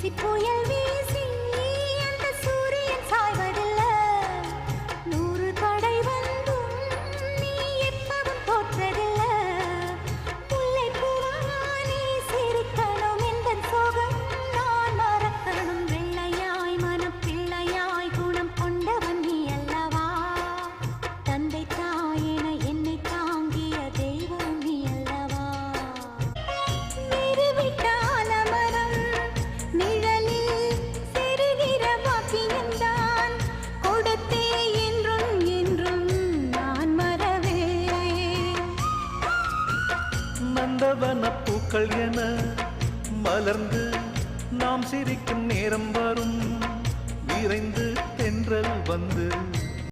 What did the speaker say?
சிப்புயல் வீ நந்தவன பூக்கள் என மலர்ந்து நாம் சிரிக்கும் நேரம் வரும். விரைந்து தென்றல் வந்து